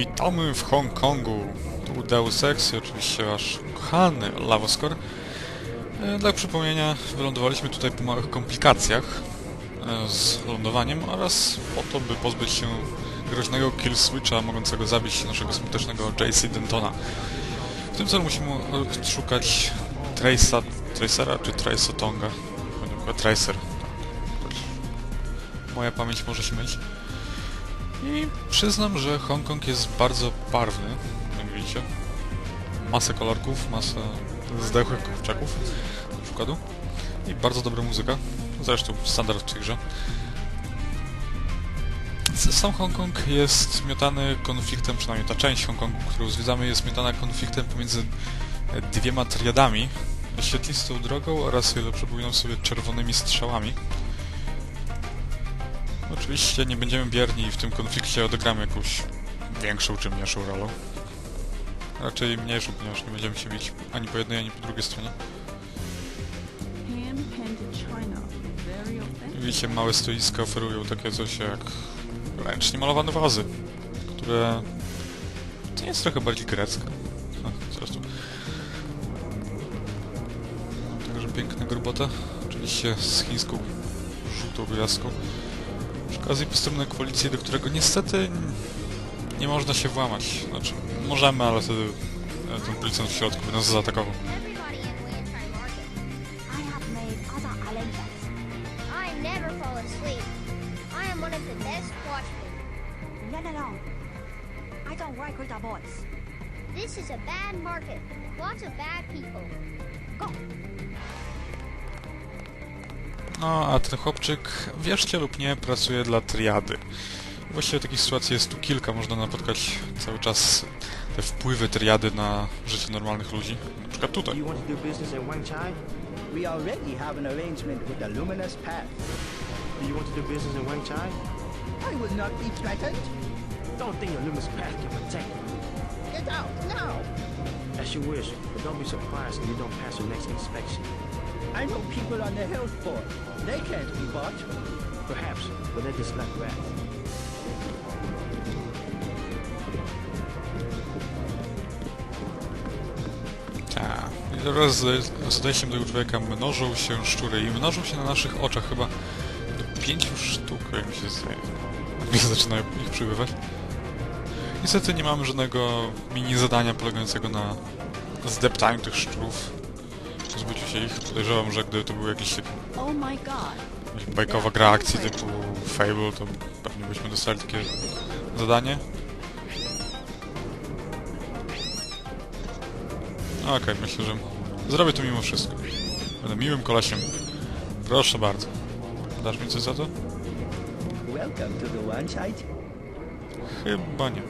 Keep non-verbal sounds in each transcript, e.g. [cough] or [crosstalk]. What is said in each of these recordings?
Witamy w Hongkongu. Tu Deus Ex oczywiście wasz kochany Lavoscore. E, Dla przypomnienia, wylądowaliśmy tutaj po małych komplikacjach e, z lądowaniem oraz po to, by pozbyć się groźnego kill switcha mogącego zabić naszego smutecznego JC Dentona. W tym celu musimy szukać Trace'a, Tracera czy Traceotonga. Chyba Tracer. Tak. Moja pamięć może się mylić. I przyznam, że Hongkong jest bardzo barwny, jak widzicie. Masę kolorków, masę zdechłych kurczaków, do przykładu. I bardzo dobra muzyka. Zresztą standard w tej grze. Sam Hongkong jest miotany konfliktem, przynajmniej ta część Hongkongu, którą zwiedzamy, jest miotana konfliktem pomiędzy dwiema triadami. Świetlistą drogą oraz, ile przypominam sobie, czerwonymi strzałami. Oczywiście nie będziemy bierni i w tym konflikcie odegramy jakąś większą czy mniejszą rolę. Raczej mniejszą, ponieważ nie będziemy się bić ani po jednej, ani po drugiej stronie. Widzicie, małe stoiska oferują takie coś jak ręcznie malowane wazy, które... To jest trochę bardziej greckie. Ha, Zresztą. Także piękna grubota. Oczywiście z chińską żółtą gwiazdką. Przy okazji posterunek policji, do którego niestety nie można się włamać. Znaczy, możemy, ale wtedy e, ten policjant w środku by nas zaatakował. No, no, no. I don't work with the boys. This is a bad market. Lots of bad people. Go. No, a ten chłopczyk, wierzcie lub nie, pracuje dla triady. Właściwie takich sytuacji jest tu kilka, można napotkać cały czas te wpływy triady na życie normalnych ludzi. Na przykład tutaj. Get out now. As you wish, but don't be surprised if you don't pass your next inspection. I know people on the health board. They can't be bought. Perhaps, but they just lack wrath. Tak. I Teraz z- z odejściem tego człowieka mnożą się szczury i mnożą się na naszych oczach chyba do pięciu sztuk, jak mi się zdaje. Zaczynają ich przybywać. Niestety nie mamy żadnego mini zadania polegającego na zdeptaniu tych szczurów, pozbyciu się ich. Podejrzewam, że gdyby to był jakiś taki Oh bajkowa gra akcji typu Fable, to pewnie byśmy dostali takie zadanie. Okej, myślę, że zrobię to mimo wszystko. Będę miłym kolesiem. Proszę bardzo. Dasz mi coś za to? Welcome to the one site. Chyba nie.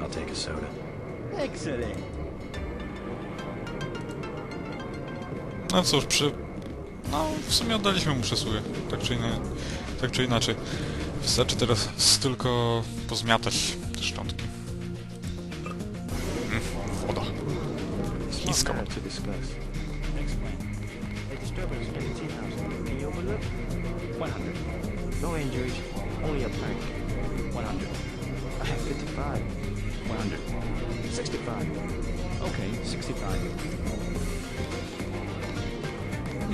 I'll take a soda. Excellent. No cóż, przy... No, w sumie oddaliśmy mu przysługę. Tak czy, inna... tak czy inaczej. Wystarczy teraz tylko pozmiatać te szczątki. Mm, woda. Chińska woda. to discuss. Explain. A disturbance in the tea house. Can you overlook? 100. No injuries, only a prank. 100. I have 55. 100. 65. Okay, 65.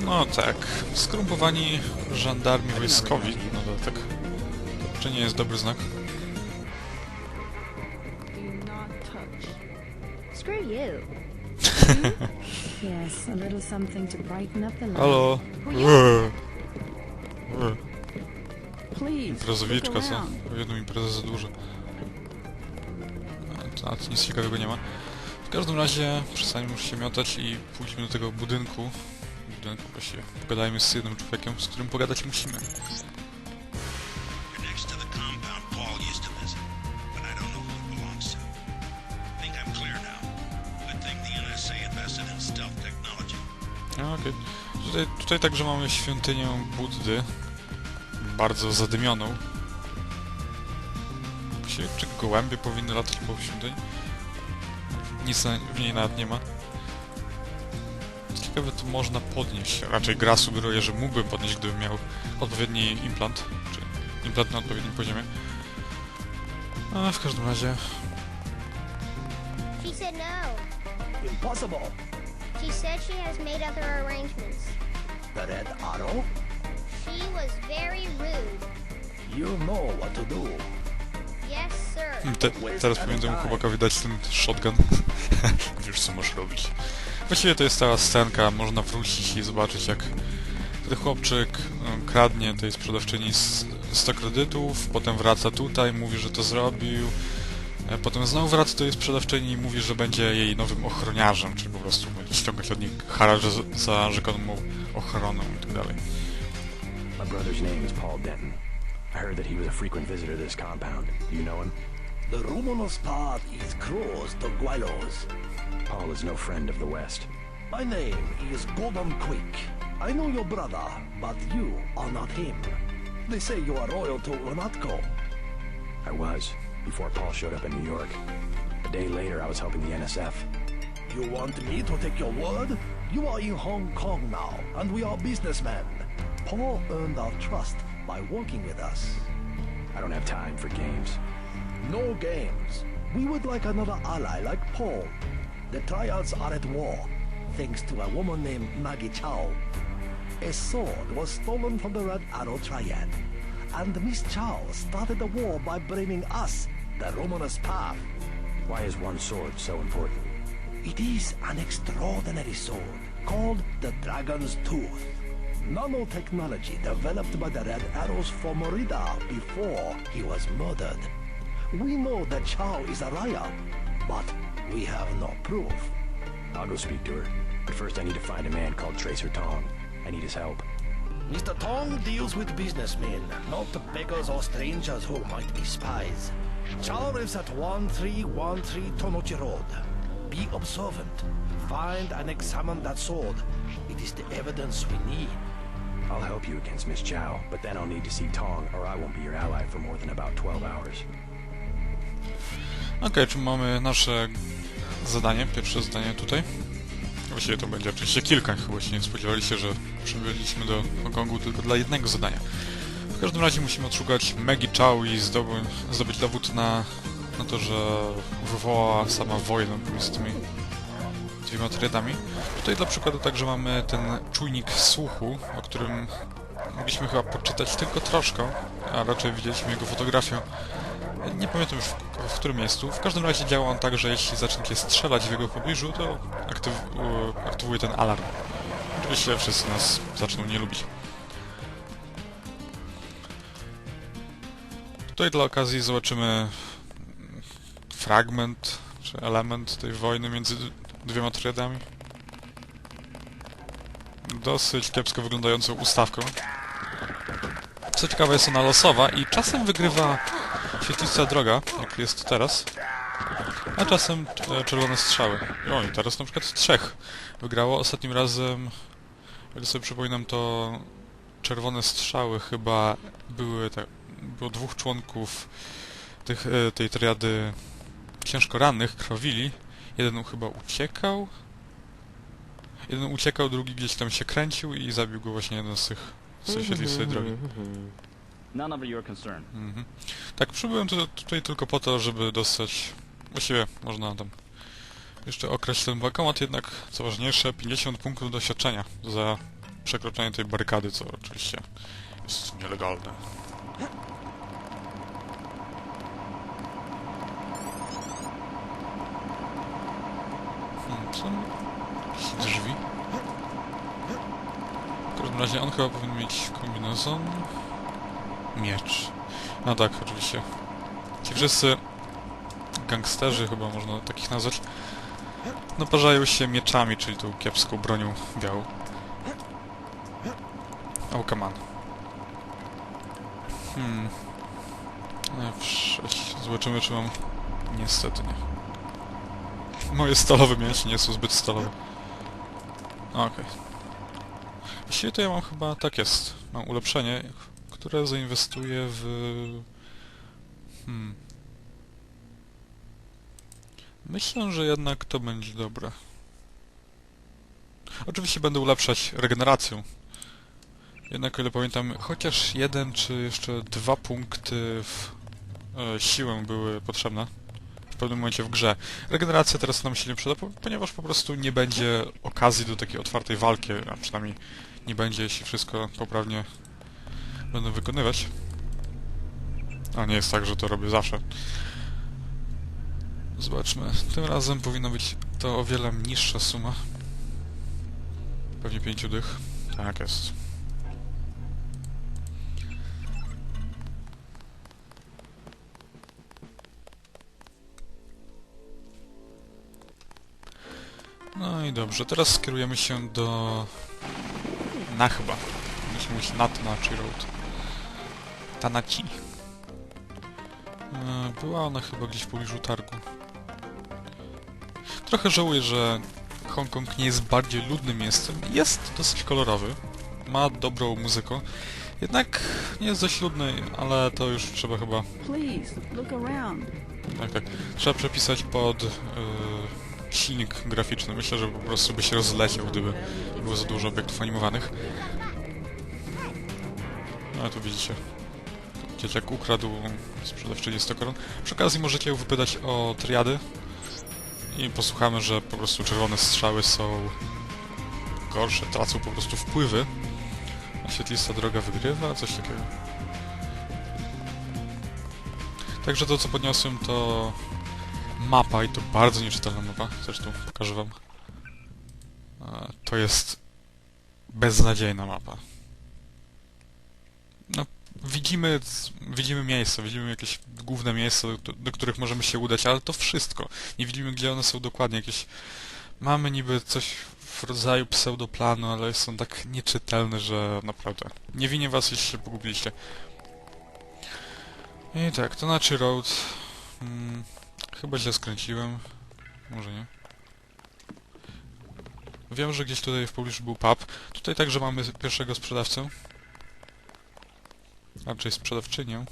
No tak, skrumpowani żandarmi wojskowi dodatek. To czy nie jest dobry znak? [laughs] Yes, a little something to brighten up the life. Halo? Imprezowiczka, co? jedną imprezę za dużo. A, nawet nic ciekawego nie ma. W każdym razie przestańmy już się miotać i pójdźmy do tego budynku. Właściwie. Pogadajmy z jednym człowiekiem, z którym pogadać musimy. A, okej. Tutaj, tutaj także mamy świątynię Buddy. Bardzo zadymioną. Czy gołębie powinny latać po świątyni? Nic na, w niej nawet nie ma. Ciekawe, to można podnieść. Raczej gra sugeruje, że mógłbym podnieść, gdybym miał odpowiedni implant. Czy implant na odpowiednim poziomie. A w każdym razie She said no. Impossible. She said she has made other arrangements. The Red Arrow? She was very rude. You know what to do. Yes, sir. Te, teraz pomiędzy mu chłopakowi dać ten shotgun. [laughs] Wiesz co możesz robić. Właściwie to jest cała scenka, można wrócić i zobaczyć jak ten chłopczyk em, kradnie tej sprzedawczyni z 100 kredytów, potem wraca tutaj, mówi, że to zrobił, e, potem znowu wraca do tej sprzedawczyni i mówi, że będzie jej nowym ochroniarzem, czyli po prostu będzie ściągać od niej haracz za- rzekomą ochronę i tak. My brother's name is Paul Denton. I heard that he was a frequent visitor to this compound. Do you know him? The Romanos path is close to Guaylos. Paul is no friend of the West. My name is Gordon Quick. I know your brother, but you are not him. They say you are loyal to Renatco. I was, before Paul showed up in New York. A day later, I was helping the NSF. You want me to take your word? You are in Hong Kong now, and we are businessmen. Paul earned our trust by working with us. I don't have time for games. No games. We would like another ally like Paul. The triads are at war, thanks to a woman named Maggie Chow. A sword was stolen from the Red Arrow Triad, and Miss Chow started the war by blaming us, the Romanus Path. Why is one sword so important? It is an extraordinary sword called the Dragon's Tooth. Nanotechnology developed by the Red Arrows from Morida before he was murdered. We know that Chow is a liar, but we have no proof. I'll go speak to her. But first, I need to find a man called Tracer Tong. I need his help. Mr. Tong deals with businessmen, not beggars or strangers who might be spies. Chow lives at 1313 Tonochi Road. Be observant. Find and examine that sword. It is the evidence we need. I'll help you against Miss Chow, but then I'll need to see Tong, or I won't be your ally for more than about 12 hours. Okej, czy mamy nasze zadanie, pierwsze zadanie tutaj? Właściwie to będzie oczywiście kilka, chyba się nie spodziewaliście, że przybyliśmy do Hongkongu tylko dla jednego zadania. W każdym razie musimy odszukać Maggie Chow i zdoby, zdobyć dowód na, na to, że wywołała sama wojnę z tymi dwiema triadami. Tutaj dla przykładu także mamy ten czujnik słuchu, o którym mogliśmy chyba poczytać tylko troszkę, a raczej widzieliśmy jego fotografię nie pamiętam już w, w którym miejscu. W każdym razie działa on tak, że jeśli zaczniecie strzelać w jego pobliżu, to aktyw, u- aktywuje ten alarm. Oczywiście wszyscy nas zaczną nie lubić. Tutaj dla okazji zobaczymy fragment, czy element tej wojny między dwiema triadami. Dosyć kiepsko wyglądającą ustawką. Co ciekawe jest ona losowa i czasem wygrywa świetlista droga, jak jest teraz, a czasem e, czerwone strzały. O, i teraz na przykład trzech wygrało. Ostatnim razem, jak sobie przypominam, to czerwone strzały chyba były tak, było dwóch członków tych, e, tej triady ciężko rannych, krwawili. Jeden chyba uciekał. Jeden uciekał, drugi gdzieś tam się kręcił i zabił go właśnie jeden z tych z tej świetlistej drogi. None of your concern. Mhm. Tak, przybyłem tu, tutaj tylko po to, żeby dostać... Właściwie można tam jeszcze okraść ten bankomat, jednak co ważniejsze, 50 punktów doświadczenia za przekroczenie tej barykady, co oczywiście jest nielegalne. Hmm, są drzwi? W każdym razie on chyba powinien mieć kombinezon. Miecz. No tak, oczywiście. Ci wszyscy gangsterzy, chyba można takich nazwać, naparzają się mieczami, czyli tą kiepską bronią białą. Oh, come on. Hmm. F6. Zobaczymy, czy mam... Niestety nie. Moje stalowe mięśnie nie są zbyt stalowe. Okej. Właściwie to ja mam chyba... Tak jest. Mam ulepszenie, które zainwestuję w... Hmm. Myślę, że jednak to będzie dobre. Oczywiście będę ulepszać regeneracją. Jednak, o ile pamiętam, chociaż jeden czy jeszcze dwa punkty w e, siłę były potrzebne w pewnym momencie w grze. Regeneracja teraz nam się nie przyda, po- ponieważ po prostu nie będzie okazji do takiej otwartej walki, a przynajmniej nie będzie, jeśli wszystko poprawnie będę wykonywać. A nie jest tak, że to robię zawsze. Zobaczmy. Tym razem powinna być to o wiele niższa suma. Pewnie pięciu dych. Tak jest. No i dobrze, teraz skierujemy się do Nachba. Musimy mówić na Tanachi Road. Tanachi. E, Była ona chyba gdzieś w pobliżu targu. Trochę żałuję, że Hongkong nie jest bardziej ludnym miejscem. Jest dosyć kolorowy. Ma dobrą muzykę. Jednak nie jest dość ludny, ale to już trzeba chyba tak, tak. Trzeba przepisać pod yy, silnik graficzny. Myślę, że po prostu by się rozleciał, gdyby było za dużo obiektów animowanych. No tu widzicie. Dzieciak ukradł sprzedawczyni 100 koron. Przy okazji możecie ją wypytać o triady. I posłuchamy, że po prostu czerwone strzały są gorsze, tracą po prostu wpływy. A świetlista droga wygrywa, coś takiego. Także to, co podniosłem, to mapa i to bardzo nieczytelna mapa. Zresztą pokażę wam. To jest beznadziejna mapa. No, widzimy, widzimy miejsca, widzimy jakieś główne miejsca, do, do których możemy się udać, ale to wszystko. Nie widzimy, gdzie one są dokładnie. Jakieś... Mamy niby coś w rodzaju pseudoplanu, ale są tak nieczytelne, że naprawdę. Nie winię was, jeśli się pogubiliście. I tak, to znaczy road. Hmm, chyba źle skręciłem. Może nie. Wiem, że gdzieś tutaj w pobliżu był pub. Tutaj także mamy pierwszego sprzedawcę. Raczej sprzedawczynię.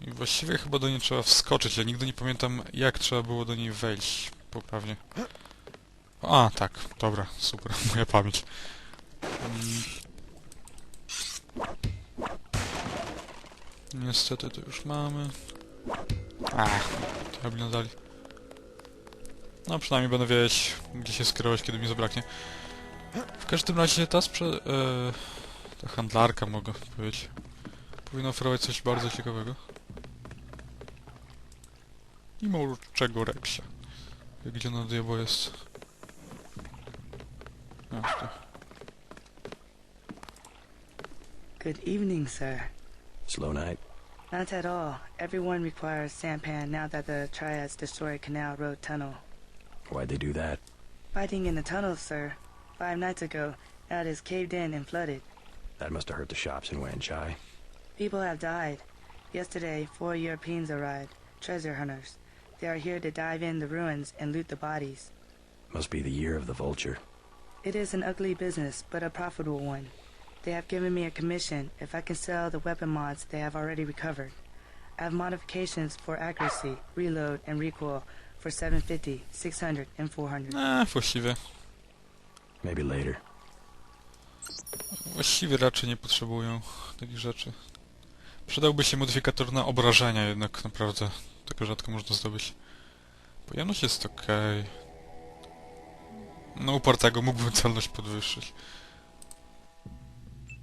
I właściwie chyba do niej trzeba wskoczyć. Ja nigdy nie pamiętam, jak trzeba było do niej wejść poprawnie. A, tak. Dobra, super. [laughs] Moja pamięć. Mm. Niestety to już mamy. Ach, by nadali. No przynajmniej będę wiedzieć, gdzie się skierować, kiedy mi zabraknie. W każdym razie ta sprze... E, ta handlarka, mogę powiedzieć, powinna oferować coś bardzo ciekawego. I czego reksia. Gdzie na diabło jest? A. Good evening, sir. Slow night. Not at all. Everyone requires sampan now that the Triads destroyed Canal Road Tunnel. Why'd they do that? Fighting in the tunnels, sir. Five nights ago, now it is caved in and flooded. That must have hurt the shops in Wanchai. People have died. Yesterday, four Europeans arrived, treasure hunters. They are here to dive in the ruins and loot the bodies. Must be the year of the vulture. It is an ugly business, but a profitable one. They have given me a commission if I can sell the weapon mods they have already recovered. I have modifications for accuracy, reload, and recoil for 750, 600, and 400. Eee, ah, właściwie. Maybe later. Właściwie raczej nie potrzebują takich rzeczy. Przydałby się modyfikator na obrażenia, jednak naprawdę tego rzadko można zdobyć. Pojemność jest okej. No upartego mógłbym [laughs] celność podwyższyć.